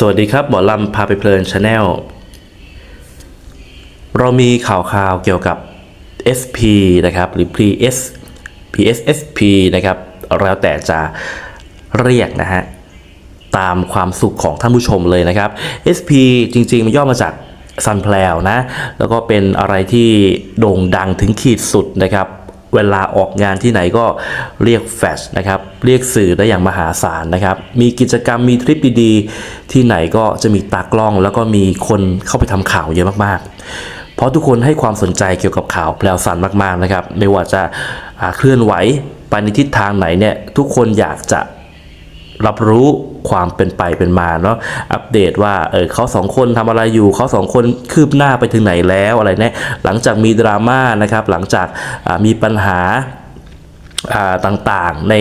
สวัสดีครับหมอลำพาไปเพลินชาแนลเรามีข่าวข่าวเกี่ยวกับ SP นะครับหรือ PS PSSP นะครับแล้วแต่จะเรียกนะฮะ ตามความสุขของท่านผู้ชมเลยนะครับ SP จริง ๆ มันย่อมาจาก Sun p l a นะ แล้วก็เป็นอะไรที่โด่งดังถึงขีดสุดนะครับ เวลาออกงานที่ไหนก็เรียกแฟชนะครับ เรียกสื่อได้อย่างมหาศาลนะครับ มีกิจกรรมมีทริปดีๆ ที่ไหนก็จะมีตากล้อง แล้วก็มีคนเข้าไปทำข่าวเยอะมากๆ เพราะทุกคนให้ความสนใจเกี่ยวกับข่าวแพลวสันมากๆนะครับ ไม่ว่าจะเคลื่อนไหวไปในทิศทางไหนเนี่ยทุกคนอยากจะ รับรู้ความเป็นไปเป็นมาเนาะอัปเดตว่าเออเขาสองคนทำอะไรอยู่เขาสองคนคืบหน้าไปถึงไหนแล้วอะไรเนี่ยหลังจากมีดราม่านะครับหลังจากมีปัญหาต่างๆใน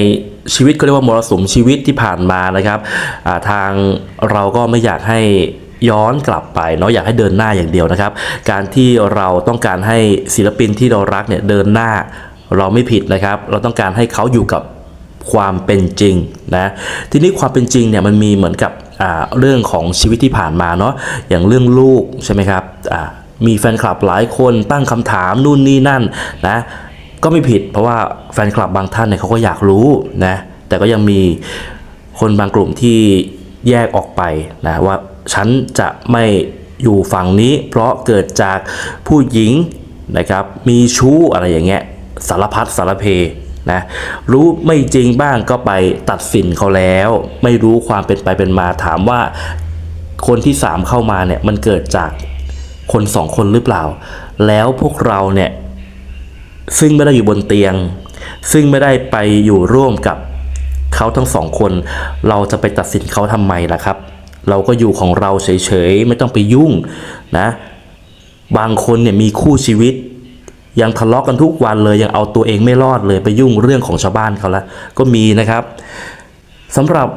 ชีวิตก็เรียกว่ามรสุมชีวิตที่ผ่านมานะครับทางเราก็ไม่อยากให้ย้อนกลับไปเนาะอยากให้เดินหน้าอย่างเดียวนะครับ การที่เราต้องการให้ศิลปินที่เรารักเนี่ยเดินหน้าเราไม่ผิดนะครับ เราต้องการให้เขาอยู่กับ ความเป็นจริงนะทีนี้ความเป็นจริงเนี่ยมันมีเหมือนกับเรื่องของชีวิตที่ผ่านมาเนาะอย่างเรื่องลูกใช่ไหมครับมีแฟนคลับหลายคนตั้งคำถามนู่นนี่นั่นนะก็ไม่ผิดเพราะว่าแฟนคลับบางท่านเนี่ยเขาก็อยากรู้นะแต่ก็ยังมีคนบางกลุ่มที่แยกออกไปนะว่าฉันจะไม่อยู่ฝั่งนี้ เพราะเกิดจากผู้หญิงนะครับมีชู้อะไรอย่างเงี้ยสารพัดสารเพ นะรู้ไม่จริงบ้างก็ไปตัดสินเขาแล้ว ไม่รู้ความเป็นไปเป็นมาถามว่าคนที่สามเข้ามาเนี่ยมันเกิดจากคนสองคนหรือเปล่า แล้วพวกเราเนี่ยซึ่งไม่ได้อยู่บนเตียง ซึ่งไม่ได้ไปอยู่ร่วมกับเขาทั้งสองคน เราจะไปตัดสินเขาทำไมล่ะครับ เราก็อยู่ของเราเฉยๆ ไม่ต้องไปยุ่งนะ บางคนเนี่ยมีคู่ชีวิต ยังทะเลาะกันทุกวันเลยยังเอาตัวเองไม่รอดเลยไปยุ่งเรื่องของชาวบ้านเขาละก็มีนะครับสำหรับ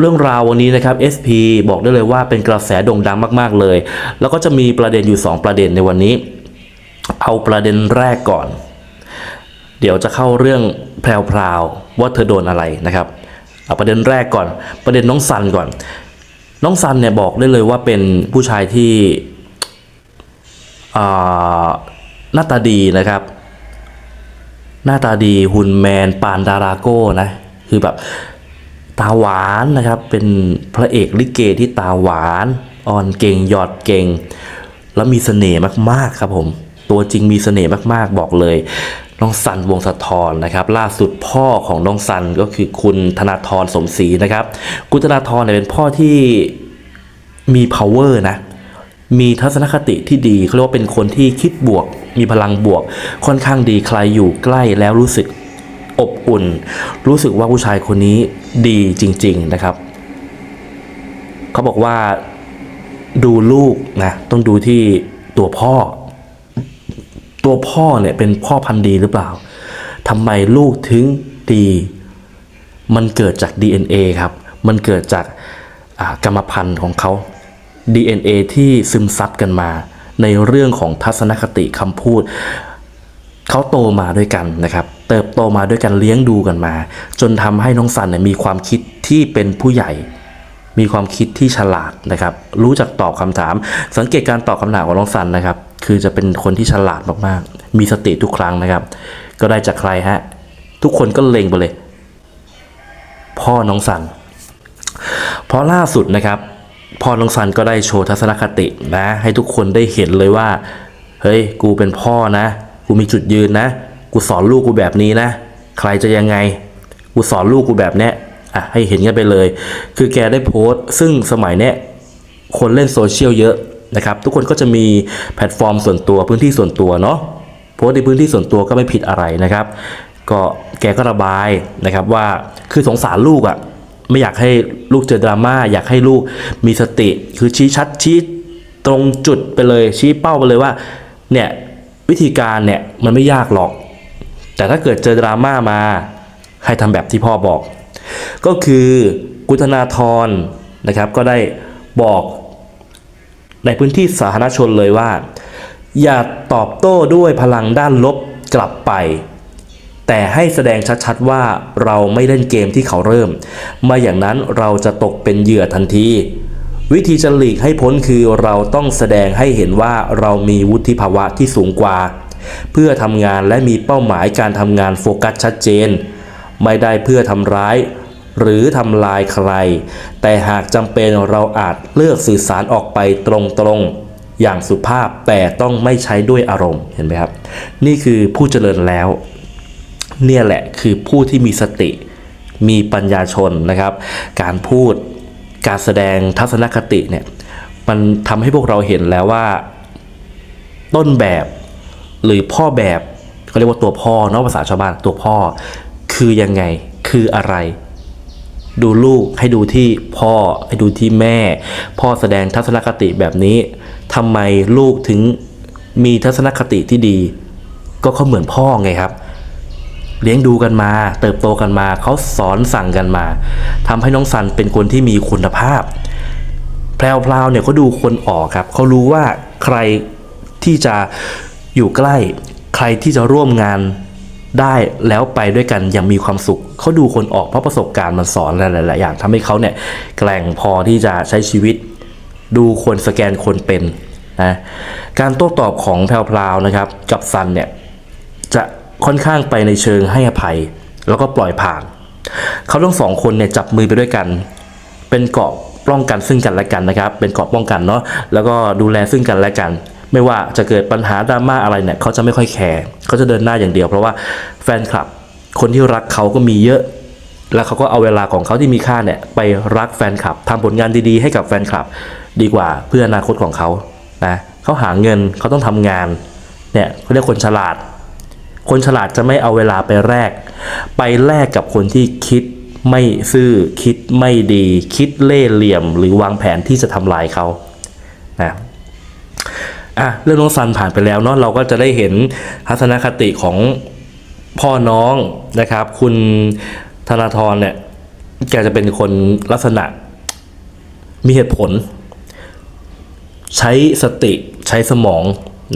เรื่องราววันนี้นะครับ SP บอกได้เลยว่าเป็นกระแสโด่งดังมาก ๆ เลย แล้วก็จะมีประเด็นอยู่ 2 ประเด็นในวันนี้ เอาประเด็นแรกก่อน เดี๋ยวจะเข้าเรื่องแพรวๆว่าเธอโดนอะไรนะครับ เอาประเด็นแรกก่อน ประเด็นน้องซันก่อน น้องซันเนี่ยบอกได้เลยว่าเป็นผู้ชายที่อ่า หน้าตาดีนะครับ หน้าตาดีหุ่นแมนปานดาราโก้นะ คือแบบตาหวานนะครับ เป็นพระเอกลิเกที่ตาหวานอ่อนเก่งหยอดเก่ง แล้วมีเสน่ห์มากๆครับผม ตัวจริงมีเสน่ห์มากๆบอกเลยน้องสันวงสะทอนนะครับ ล่าสุดพ่อของน้องสันก็คือคุณธนาธรสมศรีนะครับ คุณธนาธรเนี่ยเป็นพ่อที่มี power นะ มีทัศนคติที่ดีเขาเรียกว่าเป็นคนที่คิดบวก มีพลังบวก ค่อนข้างดีใครอยู่ใกล้แล้วรู้สึกอบอุ่น รู้สึกว่าผู้ชายคนนี้ดีจริง ๆนะครับ เขาบอกว่าดูลูกนะต้องดูที่ตัวพ่อ ตัวพ่อเนี่ยเป็นพ่อพันธุ์ดีหรือเปล่าทำไมลูกถึงดี มันเกิดจาก DNA ครับ มันเกิดจากกรรมพันธุ์ของเขา DNA ที่ซึมซับกันมา ในเรื่องของทัศนคติคำพูด เขาโตมาด้วยกันนะครับ เติบโตมาด้วยกันเลี้ยงดูกันมา จนทำให้น้องสันเนี่ยมีความคิดที่เป็นผู้ใหญ่ มีความคิดที่ฉลาดนะครับ รู้จักตอบคำถาม สังเกตการตอบคำถามของน้องสันนะครับ คือจะเป็นคนที่ฉลาดมากๆ มีสติทุกครั้งนะครับ ก็ได้จากใครฮะทุกคนก็เล็งไปเลย พ่อน้องสันเพราะล่าสุดนะครับ พ่อน้องซันก็ได้โชว์ทัศนคตินะ ให้ทุกคนได้เห็นเลยว่า เฮ้ย กูเป็นพ่อนะ กูมีจุดยืนนะ กูสอนลูกกูแบบนี้นะ ใครจะยังไง กูสอนลูกกูแบบเนี้ยอะให้เห็นกันไปเลย คือแกได้โพสต์ ซึ่งสมัยเนี้ยคนเล่นโซเชียลเยอะนะครับ ทุกคนก็จะมีแพลตฟอร์มส่วนตัวพื้นที่ส่วนตัวเนาะโพสต์ในพื้นที่ส่วนตัวก็ไม่ผิดอะไรนะครับ ก็แกก็ระบายนะครับว่าคือสงสารลูกอะ่ะ ไม่อยากให้ลูกเจอดราม่าอยากให้ลูกมีสติ คือชี้ชัดชี้ตรงจุดไปเลย ชี้เป้าไปเลยว่าเนี่ยวิธีการเนี่ยมันไม่ยากหรอก แต่ถ้าเกิดเจอดราม่ามาให้ทำแบบที่พ่อบอก ก็คือกุธนาธรนะครับก็ได้บอกในพื้นที่สาธารณชนเลยว่า อย่าตอบโต้ด้วยพลังด้านลบกลับไป แต่ให้แสดงชัดๆว่าเราไม่เล่นเกมที่เขาเริ่มม่อย่างนั้นเราจะตกเป็นเหยื่อทันที วิธีจะหลีกให้พ้นคือเราต้องแสดงให้เห็นว่าเรามีวุฒิภาวะที่สูงกว่า เพื่อทำงานและมีเป้าหมายการทำงานโฟกัสชัดเจน ไม่ได้เพื่อทำร้ายหรือทำลายใคร แต่หากจำเป็นเราอาจเลือกสื่อสารออกไปตรงๆ อย่างสุภาพแต่ต้องไม่ใช้ด้วยอารมณ์ เห็นไหมครับ นี่คือผู้เจริญแล้ว เนี่ยแหละคือผู้ที่มีสติ มีปัญญาชนนะครับ การพูดการแสดงทัศนคติเนี่ยมันทำให้พวกเราเห็นแล้วว่า ต้นแบบหรือพ่อแบบเขาเรียกว่าตัวพ่อเนาะภาษาชาวบ้านตัวพ่อ คือยังไงคืออะไร ดูลูกให้ดูที่พ่อให้ดูที่แม่ พ่อแสดงทัศนคติแบบนี้ทำไมลูกถึงมีทัศนคติที่ดี ก็เขาเหมือนพ่อไงครับ เลี้ยงดูกันมา เติบโตกันมาเขาสอนสั่งกันมาทำให้น้องซันเป็นคนที่มีคุณภาพ แพรวพราวเนี่ยเขาดูคนออกครับเขารู้ว่าใครที่จะอยู่ใกล้ ใครที่จะร่วมงานได้แล้วไปด้วยกันอย่างมีความสุข เขาดูคนออกเพราะประสบการณ์มันสอนหลายๆอย่างทำให้เขาเนี่ยแกร่งพอที่จะใช้ชีวิต ดูคนสแกนคนเป็นนะการโต้ตอบของแพรวพราวนะครับกับซันเนี่ยจะ ค่อนข้างไปในเชิงให้อภัย แล้วก็ปล่อยผ่าน เขาทั้งสองคนเนี่ยจับมือไปด้วยกัน เป็นเกาะป้องกันซึ่งกันและกันนะครับ เป็นเกาะป้องกันเนาะแล้วก็ดูแลซึ่งกันและกัน ไม่ว่าจะเกิดปัญหาดราม่าอะไรเนี่ยเขาจะไม่ค่อยแคร์เขาจะเดินหน้าอย่างเดียว เพราะว่าแฟนคลับ คนที่รักเขาก็มีเยอะแล้วเขาก็เอาเวลาของเขาที่มีค่าเนี่ยไปรักแฟนคลับทำผลงานดีๆ ให้กับแฟนคลับ ดีกว่าเพื่ออนาคตของเขานะเขาหาเงินเขาต้องทำงานเนี่ยเขาเรียกคนฉลาด คนฉลาดจะไม่เอาเวลาไปแลกไปแลกกับคนที่คิดไม่ซื่อคิดไม่ดี คิดเล่ห์เหลี่ยม หรือวางแผนที่จะทำลายเขานะอะเรื่องน้องซันผ่านไปแล้วเนาะเราก็จะได้เห็นทัศนคติของพ่อน้องนะครับ คุณธนาธรเนี่ยแกจะเป็นคนลักษณะมีเหตุผล ใช้สติใช้สมอง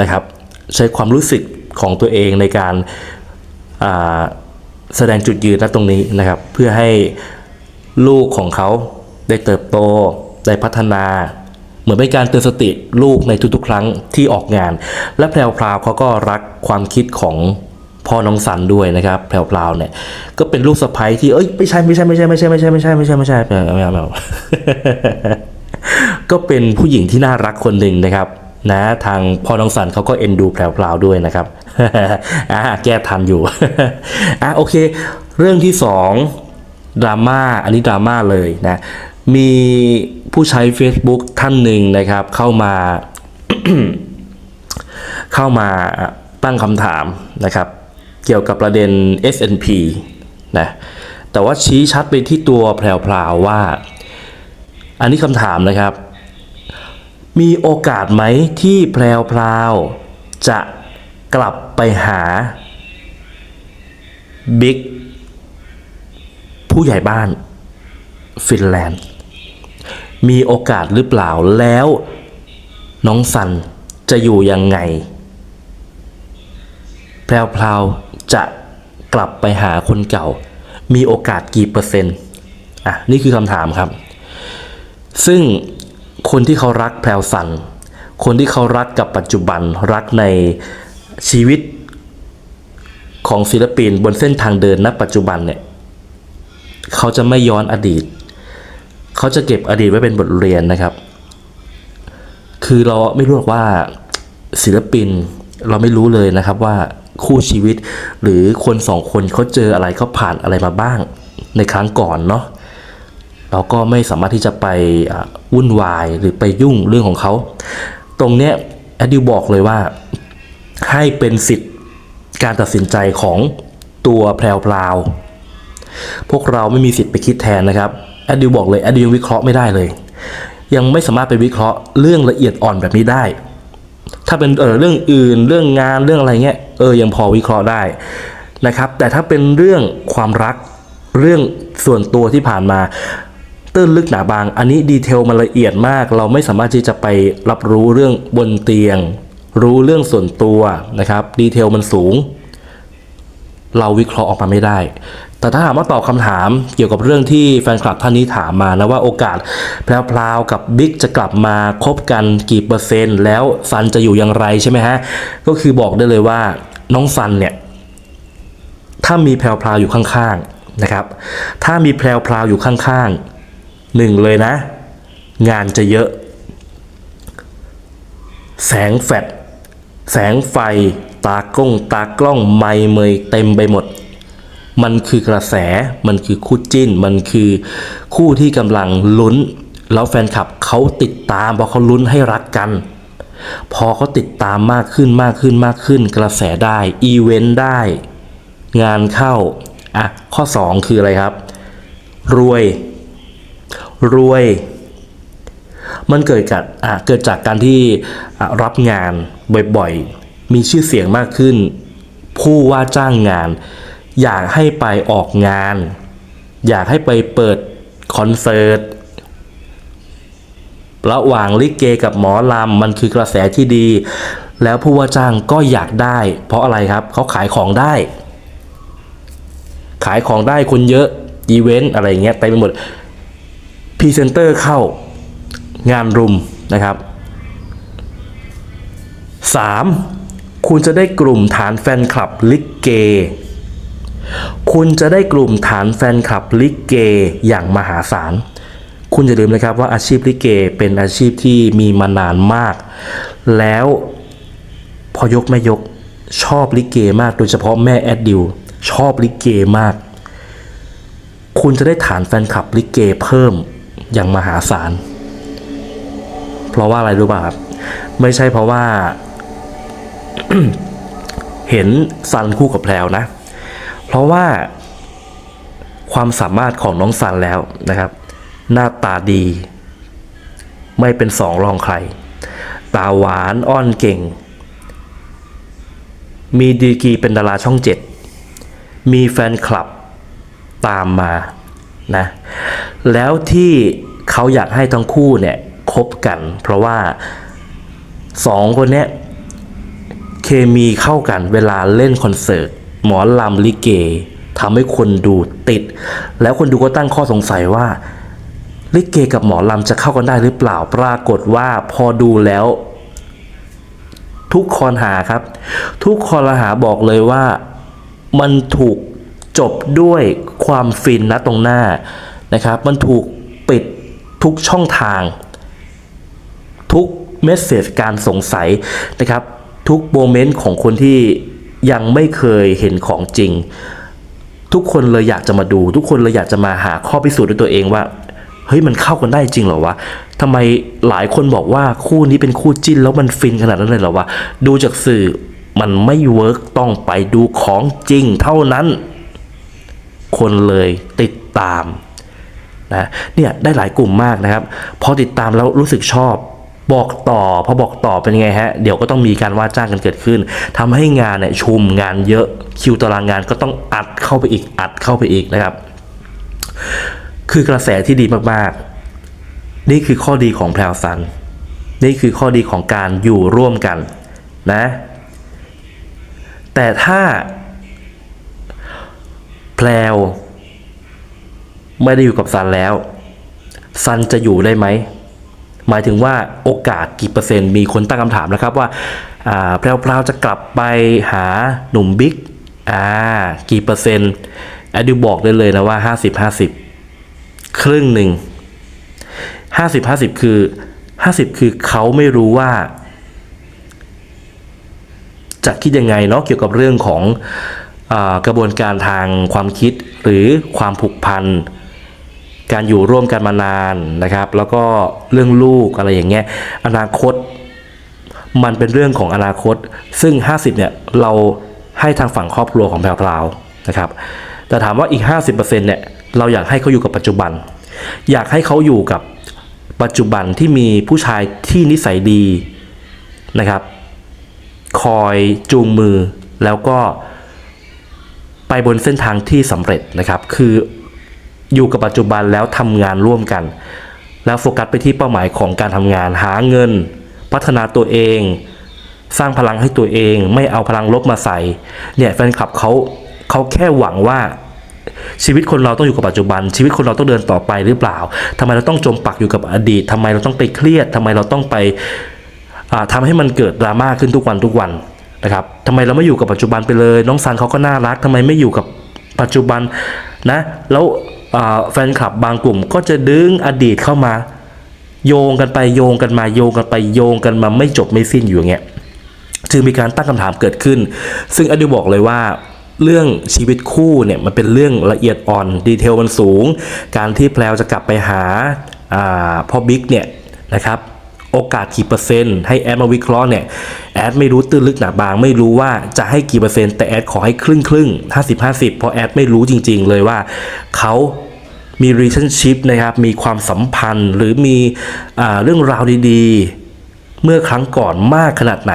นะครับ ใช้ความรู้สึก ของตัวเองในการาแสดงจุดยืนณตรงนี้นะครับ เพื่อให้ลูกของเขาได้เติบโต ได้พัฒนา เหมือนเป็นการเตือนสติลูกในทุกๆ ครั้งที่ออกงาน และแพรวพราวเขาก็รักความคิดของพ่อน้องสันด้วยนะครับแพรวพราวเนี่ยก็เป็นลูกสะใภ้ที่เอ้ยไม่ใช่ไม่ใช่ไม่ใช่ไม่ใช่ไม่ใช่ไม่ใช่ไม่ใช่ไม่ใช่ไม่ใช่ไม่เอาไม่เอาก็เป็นผู้หญิงที่น่ารักคนหนึ่งนะครับ นะทางพ่อน้องสันเขาก็เอ็นดูแพรวๆด้วยนะครับอ่าแก้ทันอยู่อะโอเค เรื่องที่สองดราม่าอันนี้ดราม่าเลยนะมีผู้ใช้ Facebook ท่านหนึ่งนะครับเข้ามาเข้ามาตั้งคำถามนะครับ เกี่ยวกับประเด็น S&P นะแต่ว่าชี้ชัดไปที่ตัวแพรวๆว่า อันนี้คำถามนะครับ มีโอกาสไหมที่แพรวพราวจะกลับไปหาบิ๊กผู้ใหญ่บ้าน ฟินแลนด์ มีโอกาสหรือเปล่าแล้ว น้องสันจะอยู่ยังไง แพรวพราวจะกลับไปหาคนเก่า มีโอกาสกี่เปอร์เซ็นต์ อะ นี่คือคำถามครับ ซึ่ง คนที่เขารักแพรวสัน คนที่เขารักกับปัจจุบันรักในชีวิตของศิลปินบนเส้นทางเดินณปัจจุบันเนี่ยเขาจะไม่ย้อนอดีต เขาจะเก็บอดีตไว้เป็นบทเรียนนะครับ คือเราไม่รู้หรอกว่าศิลปินเราไม่รู้เลยนะครับว่าคู่ชีวิตหรือคนสองคนเขาเจออะไรเขาผ่านอะไรมาบ้างในครั้งก่อนเนาะ เราก็ไม่สามารถที่จะไปวุ่นวายหรือไปยุ่งเรื่องของเขา ตรงเนี้ยแอดดิวบอกเลยว่า ให้เป็นสิทธิ์การตัดสินใจของตัวแพรวพราวพวกเราไม่มีสิทธิ์ไปคิดแทนนะครับแอดดิวบอกเลยแอดดิวยังวิเคราะห์ไม่ได้เลย ยังไม่สามารถไปวิเคราะห์เรื่องละเอียดอ่อนแบบนี้ได้ ถ้าเป็นเออเรื่องอื่น เรื่องงานเรื่องอะไรเงี้ยเออยังพอวิเคราะห์ได้นะครับ แต่ถ้าเป็นเรื่องความรักเรื่องส่วนตัวที่ผ่านมา ตื้นลึกหนาบาง อันนี้ดีเทลมันละเอียดมาก เราไม่สามารถที่จะไปรับรู้เรื่องบนเตียง รู้เรื่องส่วนตัวนะครับดีเทลมันสูง เราวิเคราะห์ออกมาไม่ได้ แต่ถ้าถามว่าตอบคำถามเกี่ยวกับเรื่องที่แฟนคลับท่านนี้ถามมานะว่าโอกาสแพรวๆกับบิ๊กจะกลับมาคบกันกี่เปอร์เซ็นต์ แล้วซันจะอยู่อย่างไรใช่ไหมฮะก็คือบอกได้เลยว่าน้องซันเนี่ยถ้ามีแพรวๆอยู่ข้างๆนะครับ ถ้ามีแพรวๆอยู่ข้างๆ หนึ่งเลยนะ งานจะเยอะ แสงแฟลชแสงไฟ ตากล้อง ตากล้องไมเมยเต็มไปหมด มันคือกระแสมันคือคู่จิ้น มันคือคู่ที่กำลังลุ้น แล้วแฟนคลับเขาติดตามเพราะเขาลุ้นให้รักกัน พอเขาติดตามมากขึ้นมากขึ้นมากขึ้น กระแสได้ อีเวนต์ได้ งานเข้า อะ ข้อ 2 คืออะไรครับ รวย รวย มันเกิดจากเกิดจากการที่รับงานบ่อยๆ มีชื่อเสียงมากขึ้น ผู้ว่าจ้างงาน อยากให้ไปออกงาน อยากให้ไปเปิดคอนเสิร์ตระหว่างลิเกกับหมอลำมันคือกระแสที่ดี แล้วผู้ว่าจ้างก็อยากได้ เพราะอะไรครับเขาขายของได้ ขายของได้คนเยอะอีเวนต์อะไรอย่างเงี้ยเต็มไปหมด พรีเซนเตอร์เข้างานรุมนะครับ 3. คุณจะได้กลุ่มฐานแฟนคลับลิเก คุณจะได้กลุ่มฐานแฟนคลับลิเกอย่างมหาศาล คุณอย่าลืมนะครับว่าอาชีพลิเกเป็นอาชีพที่มีมานานมาก แล้วพอยกไม่ยกชอบลิเกมากโดยเฉพาะแม่แอดดิวชอบลิเกมาก คุณจะได้ฐานแฟนคลับลิเกเพิ่ม อย่างมหาศาล เพราะว่าอะไรรู้ป่ะครับ ไม่ใช่เพราะว่า เห็นซันคู่กับแพลวนะ เพราะว่าความสามารถของน้องซันแล้วนะครับ หน้าตาดี ไม่เป็นสองรองใคร ตาหวานอ้อนเก่ง มีดีกรีเป็นดาราช่องเจ็ดมีแฟนคลับตามมานะ แล้วที่เขาอยากให้ทั้งคู่เนี่ยคบกัน เพราะว่าสองคนเนี้ยเคมีเข้ากันเวลาเล่นคอนเสิร์ตหมอลำลิเกทำให้คนดูติด แล้วคนดูก็ตั้งข้อสงสัยว่าลิเกกับหมอลำจะเข้ากันได้หรือเปล่าปรากฏว่าพอดูแล้ว ทุกคนหาครับ ทุกคนหาบอกเลยว่ามันถูกจบด้วยความฟินนะตรงหน้า นะครับ มันถูกปิดทุกช่องทาง ทุกเมสเซจการสงสัยนะครับ ทุกโมเมนต์ของคนที่ยังไม่เคยเห็นของจริง ทุกคนเลยอยากจะมาดู ทุกคนเลยอยากจะมาหาข้อพิสูจน์ด้วยตัวเองว่าเฮ้ยมันเข้ากันได้จริงเหรอวะทำไมหลายคนบอกว่าคู่นี้เป็นคู่จิ้นแล้วมันฟินขนาดนั้นเลยเหรอวะ ดูจากสื่อมันไม่เวิร์กต้องไปดูของจริงเท่านั้น คนเลยติดตาม นะเนี่ยได้หลายกลุ่มมากนะครับ พอติดตามแล้วรู้สึกชอบบอกต่อพอบอกต่อเป็นไงฮะ เดี๋ยวก็ต้องมีการว่าจ้างกันเกิดขึ้นทำให้งานเนี่ยชุมงานเยอะคิวตารางงานก็ต้องอัดเข้าไปอีกอัดเข้าไปอีกนะครับ คือกระแสที่ดีมากๆ นี่คือข้อดีของแพรวซัน นี่คือข้อดีของการอยู่ร่วมกันนะ แต่ถ้าแพรว ไม่ได้อยู่กับซันแล้ว ซันจะอยู่ได้ไหม หมายถึงว่าโอกาสกี่เปอร์เซ็นต์มีคนตั้งคำถามนะครับว่าอ่าแพรวๆจะกลับไปหาหนุ่มบิ๊กอ่ากี่เปอร์เซ็นต์แอดดิวบอกได้เลยนะว่า 50 50 ครึ่งหนึ่ง 50 50 คือ 50 คือเขาไม่รู้ว่า จะคิดยังไงเนาะเกี่ยวกับเรื่องของอกระบวนการทางความคิดหรือความผูกพัน การอยู่ร่วมกันมานานนะครับ แล้วก็เรื่องลูกอะไรอย่างเงี้ยอนาคต มันเป็นเรื่องของอนาคต ซึ่ง 50เนี่ยเราให้ทางฝั่งครอบครัวของแพรวพราวนะครับ แต่ถามว่าอีก 50%เนี่ยเราอยากให้เขาอยู่กับปัจจุบัน อยากให้เขาอยู่กับปัจจุบันที่มีผู้ชายที่นิสัยดีนะครับ คอยจูงมือแล้วก็ไปบนเส้นทางที่สำเร็จนะครับ คือ อยู่กับปัจจุบันแล้วทำงานร่วมกัน แล้วโฟกัสไปที่เป้าหมายของการทำงานหาเงิน พัฒนาตัวเอง สร้างพลังให้ตัวเอง ไม่เอาพลังลบมาใส่เนี่ยแฟนคลับเขาเขาแค่หวังว่าชีวิตคนเราต้องอยู่กับปัจจุบัน ชีวิตคนเราต้องเดินต่อไปหรือเปล่าทำไมเราต้องจมปักอยู่กับอดีตทำไมเราต้องไปเครียดทำไมเราต้องไปอ่าทำให้มันเกิดดราม่าขึ้นทุกวันทุกวันนะครับทำไมเราไม่อยู่กับปัจจุบันไปเลย น้องซันเขาก็น่ารักทำไมไม่อยู่กับปัจจุบันนะแล้ว แฟนคลับบางกลุ่มก็จะดึงอดีตเข้ามา โยงกันไปโยงกันมาโยงกันไปโยงกันมาไม่จบไม่สิ้นอยู่อย่างเงี้ยจึงมีการตั้งคำถามเกิดขึ้น ซึ่งอดิวบอกเลยว่าเรื่องชีวิตคู่เนี่ยมันเป็นเรื่องละเอียดอ่อนดีเทลมันสูง การที่แพลวจะกลับไปหาพ่อบิ๊กเนี่ยนะครับ โอกาสกี่เปอร์เซ็นต์ให้แอดมาวิเคราะห์เนี่ยแอดไม่รู้ตื้นลึกหนาบาง ไม่รู้ว่าจะให้กี่เปอร์เซ็นต์แต่แอดขอให้ครึ่งครึ่งห้าสิบห้าสิบเพราะแอดไม่รู้จริง ๆ เลยว่าเขามี relationship นะครับมีความสัมพันธ์หรือมีอเรื่องราวดีๆ เมื่อครั้งก่อนมากขนาดไหน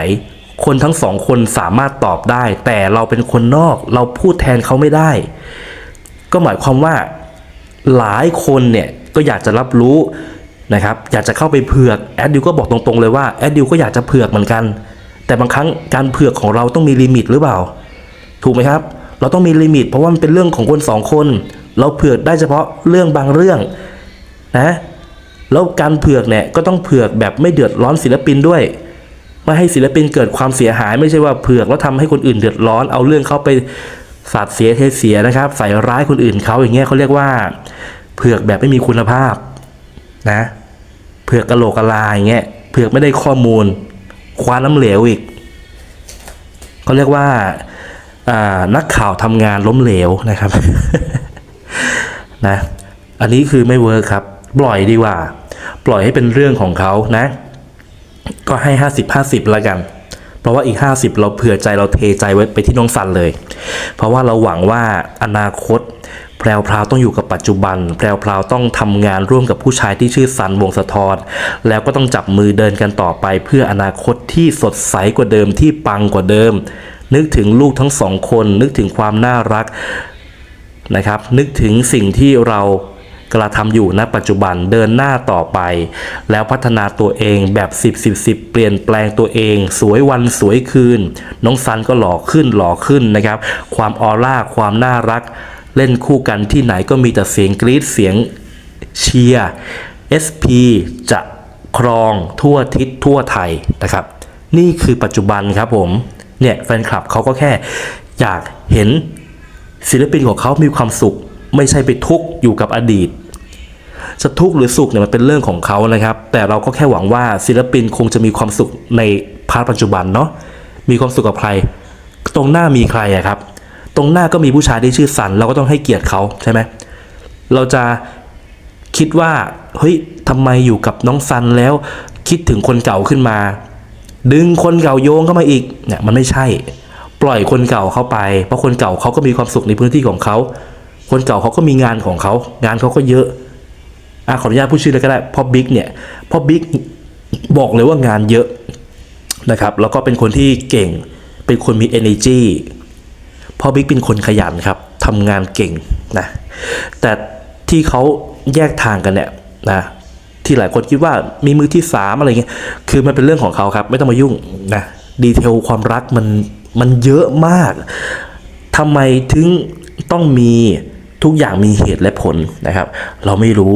คนทั้งสองคนสามารถตอบได้ แต่เราเป็นคนนอกเราพูดแทนเขาไม่ได้ ก็หมายความว่าหลายคนเนี่ยก็อยากจะรับรู้ นะครับอยากจะเข้าไปเผือกแอดดิวก็บอกตรงๆเลยว่าแอดดิวก็อยากจะเผือกเหมือนกัน แต่บางครั้งการเผือกของเราต้องมีลิมิตหรือเปล่า ถูกไหมครับ เราต้องมีลิมิต เพราะว่ามันเป็นเรื่องของคนสองคน เราเผือกได้เฉพาะเรื่องบางเรื่องนะแล้วการเผือกเนี่ยก็ต้องเผือกแบบไม่เดือดร้อนศิลปินด้วยไม่ให้ศิลปินเกิดความเสียหายไม่ใช่ว่าเผือกแล้วทำให้คนอื่นเดือดร้อนเอาเรื่องเขาไปสาดเสียเทเสียนะครับ ใส่ร้ายคนอื่นเขาอย่างเงี้ยเขาเรียกว่า เผือกแบบไม่มีคุณภาพ นะเผือกกะโหลกกะลาอย่างเงี้ยเผือกไม่ได้ข้อมูล คว้าน้ำเหลวอีกเขาเรียกว่าานักข่าวทำงานล้มเหลวนะครับนะอันนี้คือไม่เวิร์คครับ ปล่อยดีกว่า ปล่อยให้เป็นเรื่องของเขานะ ก็ให้ 50 50ละกัน เพราะว่าอีก 50 เราเผื่อใจเราเทใจไว้ไปที่น้องสันเลย เพราะว่าเราหวังว่าอนาคต แพรวพราวต้องอยู่กับปัจจุบัน แพรวพราวต้องทำงานร่วมกับผู้ชายที่ชื่อสันวงสะทอนแล้วก็ต้องจับมือเดินกันต่อไป เพื่ออนาคตที่สดใสกว่าเดิมที่ปังกว่าเดิม นึกถึงลูกทั้งสองคน นึกถึงความน่ารักนะครับ นึกถึงสิ่งที่เรากระทำอยู่ณปัจจุบันเดินหน้าต่อไป แล้วพัฒนาตัวเองแบบ 10 10 10 เปลี่ยนแปลงตัวเอง สวยวันสวยคืน น้องซันก็หล่อขึ้นหล่อขึ้นนะครับ ความออร่าความน่ารัก เล่นคู่กันที่ไหนก็มีแต่เสียงกรี๊ดเสียงเชียร์ SP จะครองทั่วทิศทั่วไทยนะครับ นี่คือปัจจุบันครับผม เนี่ยแฟนคลับเขาก็แค่อยากเห็นศิลปินของเขามีความสุข ไม่ใช่ไปทุกข์อยู่กับอดีตจะทุกข์หรือสุขเนี่ยมันเป็นเรื่องของเขานะครับ แต่เราก็แค่หวังว่าศิลปินคงจะมีความสุขในพาร์ทปัจจุบันเนาะมีความสุขกับใคร ตรงหน้ามีใครอะครับ ตรงหน้าก็มีผู้ชายที่ชื่อสัน เราก็ต้องให้เกียรติเขาใช่ไหมเราจะคิดว่าเฮ้ยทำไมอยู่กับน้องซันแล้ว คิดถึงคนเก่าขึ้นมา ดึงคนเก่าโยงเข้ามาอีกเนี่ยมันไม่ใช่ ปล่อยคนเก่าเข้าไป เพราะคนเก่าเขาก็มีความสุขในพื้นที่ของเขา คนเก่าเขาก็มีงานของเขา งานเขาก็เยอะอะขออนุญาตพูดชื่อเลยก็ได้พ่อบิ๊กเนี่ยพ่อบิ๊กบอกเลยว่างานเยอะนะครับ แล้วก็เป็นคนที่เก่ง เป็นคนมี energy พ่อบิ๊กเป็นคนขยันครับทำงานเก่งนะแต่ที่เขาแยกทางกันเนี่ยนะที่หลายคนคิดว่ามีมือที่สามอะไรเงี้ยคือมันเป็นเรื่องของเขาครับ ไม่ต้องมายุ่งนะดีเทลความรักมันมันเยอะมากทำไมถึงต้องมีทุกอย่างมีเหตุและผลนะครับ เราไม่รู้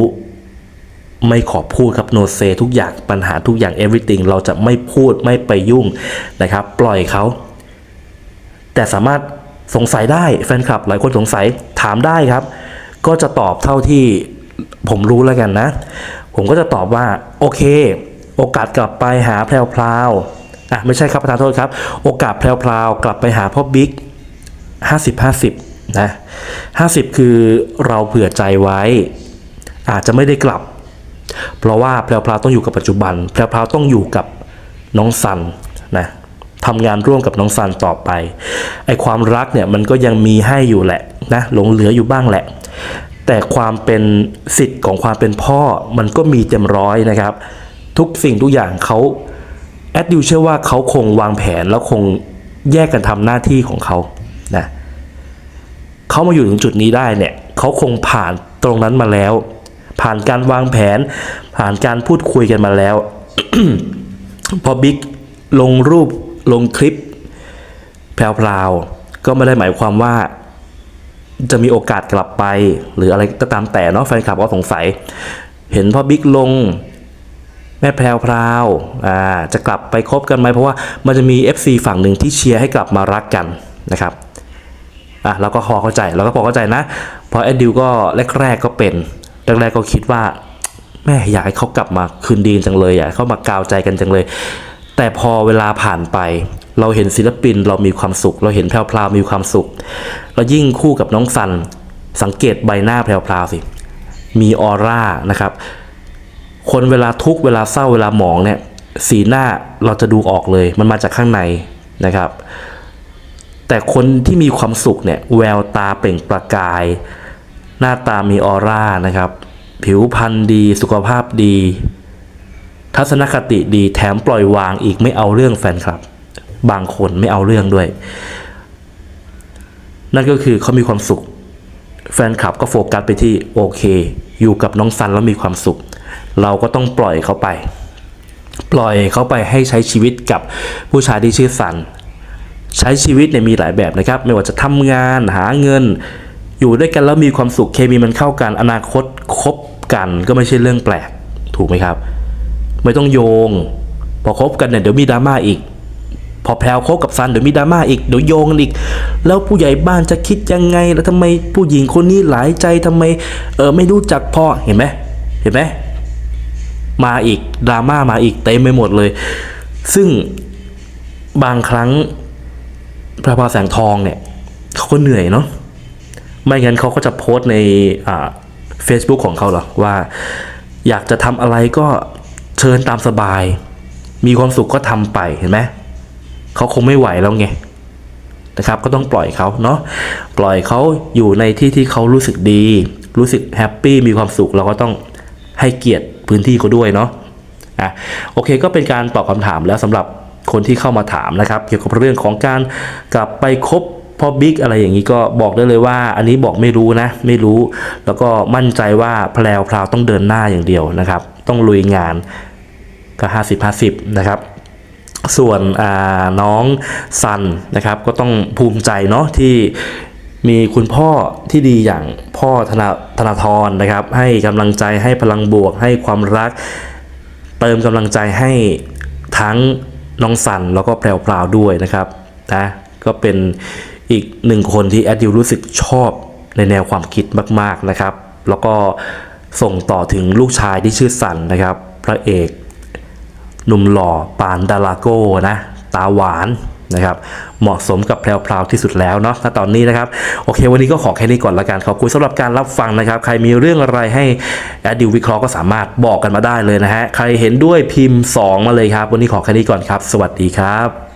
ไม่ขอพูดครับโนเซทุกอย่างปัญหาทุกอย่าง everything เราจะไม่พูดไม่ไปยุ่งนะครับ ปล่อยเขา แต่สามารถ สงสัยได้แฟนคลับหลายคนสงสัยถามได้ครับ ก็จะตอบเท่าที่ผมรู้แล้วกันนะ ผมก็จะตอบว่าโอเค โอกาสกลับไปหาแพรวพราวอะไม่ใช่ครับประธานโทษครับ โอกาสแพรวพราวกลับไปหาพ่อบิ๊กห้าสิบห้าสิบนะห้าสิบคือเราเผื่อใจไว้ อาจจะไม่ได้กลับ เพราะว่าแพรวพราวต้องอยู่กับปัจจุบันแพรวพราวต้องอยู่กับน้องซันนะ ทำงานร่วมกับน้องซันต่อไป ไอความรักเนี่ยมันก็ยังมีให้อยู่แหละนะหลงเหลืออยู่บ้างแหละ แต่ความเป็นสิทธิ์ของความเป็นพ่อมันก็มีเต็มร้อยนะครับ ทุกสิ่งทุกอย่างเขาแอดดิวเชื่อว่าเขาคงวางแผนแล้วคงแยกกันทำหน้าที่ของเขานะเขามาอยู่ถึงจุดนี้ได้เนี่ยเขาคงผ่านตรงนั้นมาแล้ว ผ่านการวางแผน ผ่านการพูดคุยกันมาแล้ว พอบิ๊กลงรูป ลงคลิปแพรวๆก็ไม่ได้หมายความว่าจะมีโอกาสกลับไป หรืออะไรก็ตามแต่เนาะแฟนคลับก็สงสัย เห็นพ่อบิ๊กลงแม่แพรวพราวอ่าจะกลับไปคบกันไหมเพราะว่ามันจะมี FC ฝั่งหนึ่งที่เชียร์ให้กลับมารักกันนะครับอะเราก็พอเข้าใจเราก็พอเข้าใจนะเพราะแอดดิวก็แรกๆก็เป็นแรกๆก็คิดว่าแม่อยากให้เขากลับมาคืนดีจังเลยอยากให้เขามากาวใจกันจังเลย แต่พอเวลาผ่านไป เราเห็นศิลปินเรามีความสุข เราเห็นแพรวพราวมีความสุขแล้วยิ่งคู่กับน้องซัน สังเกตใบหน้าแพรวพราวสิ มีออร่านะครับ คนเวลาทุกเวลาเศร้าเวลาหมองเนี่ย สีหน้าเราจะดูออกเลย มันมาจากข้างในนะครับ แต่คนที่มีความสุขเนี่ยแววตาเปล่งประกาย หน้าตามีออร่านะครับ ผิวพรรณดีสุขภาพดี ทัศนคติดีแถมปล่อยวางอีกไม่เอาเรื่องแฟนคลับ บางคนไม่เอาเรื่องด้วย นั่นก็คือเขามีความสุข แฟนคลับก็โฟกัสไปที่โอเค อยู่กับน้องซันแล้วมีความสุข เราก็ต้องปล่อยเขาไป ปล่อยเขาไปให้ใช้ชีวิตกับผู้ชายที่ชื่อซันใช้ชีวิตเนี่ยมีหลายแบบนะครับ ไม่ว่าจะทำงานหาเงิน อยู่ด้วยกันแล้วมีความสุขเคมีมันเข้ากัน อนาคตคบกันก็ไม่ใช่เรื่องแปลก ถูกไหมครับ ไม่ต้องโยง พอคบกันเนี่ยเดี๋ยวมีดราม่าอีก พอแพลวคบกับซันเดี๋ยวมีดราม่าอีกเดี๋ยวโยงกันอีก แล้วผู้ใหญ่บ้านจะคิดยังไง แล้วทำไมผู้หญิงคนนี้หลายใจทำไมเออไม่รู้จักพ่อเห็นไหมเห็นไหมมาอีกดราม่ามาอีกเต็มไปหมดเลย ซึ่งบางครั้งพระพาแสงทองเนี่ยเขาก็เหนื่อยเนาะไม่งั้นเขาก็จะโพสต์ในอ่า Facebook ของเขาหรอว่า อยากจะทำอะไรก็ เชิญตามสบาย มีความสุขก็ทำไปเห็นไหมเขาคงไม่ไหวแล้วไงนะครับ ก็ต้องปล่อยเขาเนาะปล่อยเขาอยู่ในที่ที่เขารู้สึกดี รู้สึกแฮปปี้มีความสุขเราก็ต้องให้เกียรติพื้นที่เขาด้วยเนาะอะโอเคก็เป็นการตอบคำถามแล้วสำหรับคนที่เข้ามาถามนะครับ เกี่ยวกับเรื่องของการกลับไปคบพ่อบิ๊กอะไรอย่างนี้ก็บอกได้เลยว่า อันนี้บอกไม่รู้นะ ไม่รู้ แล้วก็มั่นใจว่าแพลวพราวต้องเดินหน้าอย่างเดียวนะครับ ต้องลุยงาน ก็ 50 50 นะครับส่วนน้องซันนะครับก็ต้องภูมิใจเนาะที่มีคุณพ่อที่ดีอย่างพ่อธนาธนาธรนะครับ ให้กำลังใจให้พลังบวก ให้ความรัก เติมกำลังใจให้ทั้งน้องสันแล้วก็แพรวพราวด้วยนะครับนะก็เป็นอีกหนึ่งคนที่แอดดิวรู้สึกชอบในแนวความคิดมาก ๆนะครับ แล้วก็ส่งต่อถึงลูกชายที่ชื่อสันนะครับ พระเอก หนุ่มหล่อปานดาราโก้นะตาหวานนะครับเหมาะสมกับแพรวๆที่สุดแล้วเนาะณตอนนี้นะครับโอเค วันนี้ก็ขอแค่นี้ก่อนละกันขอบคุณสำหรับการรับฟังนะครับ ใครมีเรื่องอะไรให้แอดดิววิเคราะห์ก็สามารถบอกกันมาได้เลยนะฮะใครเห็นด้วยพิมพ์ 2 มาเลยครับ วันนี้ขอแค่นี้ก่อนครับ สวัสดีครับ